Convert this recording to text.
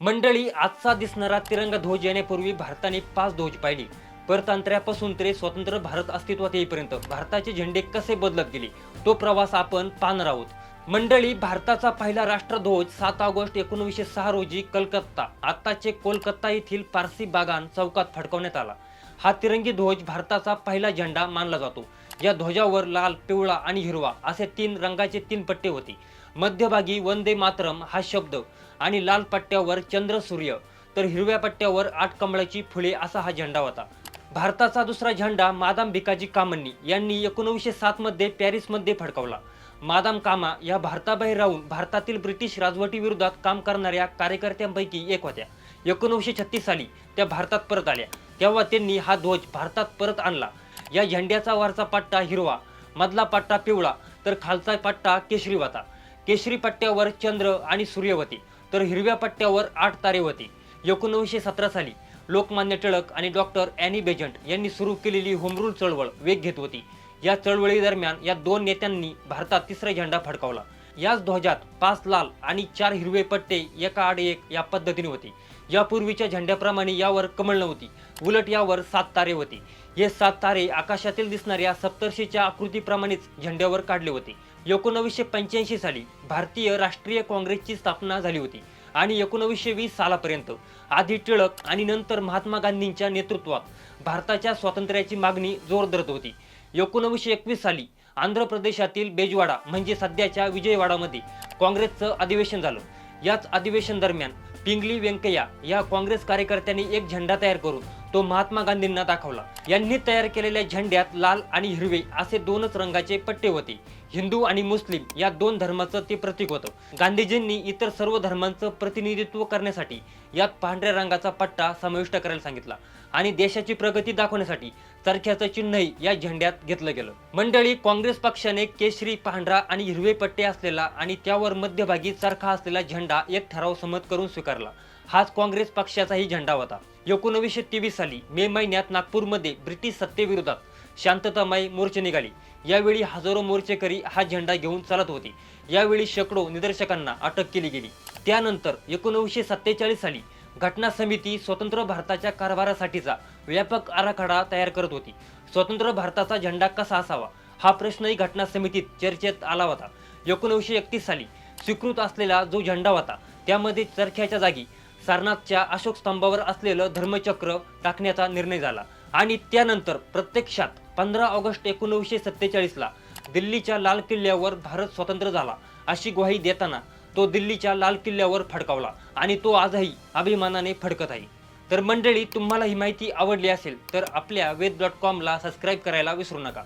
मंडळी आजचा दिसणारा तिरंगा ध्वज येण्यापूर्वी भारताने पाच ध्वज पाहिली. परतंत्र्यापासून ते स्वतंत्र भारत अस्तित्वात येईपर्यंत भारताचे झेंडे कसे बदलत गेले तो प्रवास आपण पाहणार आहोत. मंडळी भारताचा पहिला राष्ट्रध्वज सात ऑगस्ट एकोणीसशे सहा रोजी कलकत्ता आत्ताचे कोलकाता येथील पारसी बागान चौकात फडकवण्यात आला. हा तिरंगी ध्वज भारताचा पहिला झेंडा मानला जातो. या ध्वजावर लाल पिवळा आणि हिरवा असे तीन रंगाचे तीन पट्टे होते. मध्यभागी वंदे मातरम हा शब्द आणि लाल पट्ट्यावर चंद्र सूर्य. तर हिरव्या पट्ट्यावर आठ कमळाची फुले असा हा झेंडा होता. भारताचा दुसरा झेंडा मादाम भिकाजी कामन्नी यांनी एकोणीसशे सातमध्ये पॅरिसमध्ये फडकवला. मादाम कामा या भारताबाहेर राहून भारतातील ब्रिटिश राजवटीविरोधात काम करणाऱ्या कार्यकर्त्यांपैकी एक होत्या. एकोणीसशे छत्तीस साली त्या भारतात परत आल्या. तेव्हा त्यांनी हा ध्वज भारतात परत आणला. या झेंड्याचा वरचा पट्टा हिरवा मधला पट्टा पिवळा तर खालचा पट्टा केशरी होता केशरी पट्ट्यावर चंद्र आणि सूर्य होते तर हिरव्या पट्ट्यावर आठ तारे होते एकोणीसशे सतरा साली लोकमान्य टिळक आणि डॉक्टर अॅनी बेजंट यांनी सुरू केलेली होमरूल चळवळ वेग घेत होती. या चळवळीदरम्यान या दोन नेत्यांनी भारतात तिसरा झेंडा फडकावला. याच ध्वजात पाच लाल आणि चार हिरवे पट्टे एका आड एक या पद्धतीने होते. यापूर्वीच्या झेंड्याप्रमाणे यावर कमळ नव्हती. उलट यावर सात तारे होते. हे सात तारे आकाशातील दिसणाऱ्या सप्तर्षीच्या आकृतीप्रमाणेच झेंड्यावर काढले होते. एकोणवीसशे पंच्याऐंशी साली भारतीय राष्ट्रीय काँग्रेसची स्थापना झाली होती आणि एकोणवीसशे वीस सालापर्यंत आधी टिळक आणि नंतर महात्मा गांधींच्या नेतृत्वात भारताच्या स्वातंत्र्याची मागणी जोर धरत होती. एकोणवीसशे एकवीस साली आंध्र प्रदेशातील बेजवाडा म्हणजे सध्याच्या विजयवाडामध्ये काँग्रेसचं अधिवेशन झालं. याच अधिवेशन दरम्यान पिंगली व्यंकय्या या काँग्रेस कार्यकर्त्यांनी एक झेंडा तयार करून तो महात्मा गांधींना दाखवला. यांनी तयार केलेल्या झेंड्यात लाल आणि हिरवे असे दोनच रंगाचे पट्टे होते. हिंदू आणि मुस्लिम या दोन धर्माचं ते प्रतीक होतं. गांधीजींनी इतर सर्व धर्मांचं प्रतिनिधित्व करण्यासाठी यात पांढऱ्या रंगाचा पट्टा समाविष्ट करायला सांगितला आणि देशाची प्रगती दाखवण्यासाठी चरख्याचं चिन्हही या झेंड्यात घेतलं गेलं. मंडळी काँग्रेस पक्षाने केशरी पांढरा आणि हिरवे पट्टे असलेला आणि त्यावर मध्यभागी चरखा असलेला झेंडा एक ठराव संमत करून स्वीकारला. हाच काँग्रेस पक्षाचाही झेंडा होता. एकोणवीसशे तेवीस साली मे महिन्यात नागपूरमध्ये ब्रिटिश सत्तेविरोधात शांततामय मोर्चे निघाली. यावेळी हजारो मोर्चेकरी हा झेंडा घेऊन चालत होते. यावेळी शेकडो निदर्शकांना अटक केली गेली. त्यानंतर एकोणीसशे सत्तेचाळीस साली घटना समिती स्वतंत्र भारताच्या कारभारासाठीचा व्यापक आराखडा तयार करत होती. स्वतंत्र भारताचा झेंडा कसा असावा? हा प्रश्नही घटना समितीत चर्चेत आला होता. एकोणीसशे एकतीस साली स्वीकृत असलेला जो झेंडा होता त्यामध्ये चरख्याच्या जागी सारनाथच्या अशोक स्तंभावर असलेलं धर्मचक्र टाकण्याचा निर्णय झाला आणि त्यानंतर प्रत्यक्षात पंधरा ऑगस्ट एकोणीसशे सत्तेचाळीसला दिल्लीच्या लाल किल्ल्यावर भारत स्वतंत्र झाला अशी ग्वाही देताना तो दिल्लीच्या लाल किल्ल्यावर फडकावला आणि तो आजही अभिमानाने फडकत आहे. तर मंडळी तुम्हाला ही माहिती आवडली असेल तर आपल्या वेद डॉट कॉमला सबस्क्राईब करायला विसरू नका.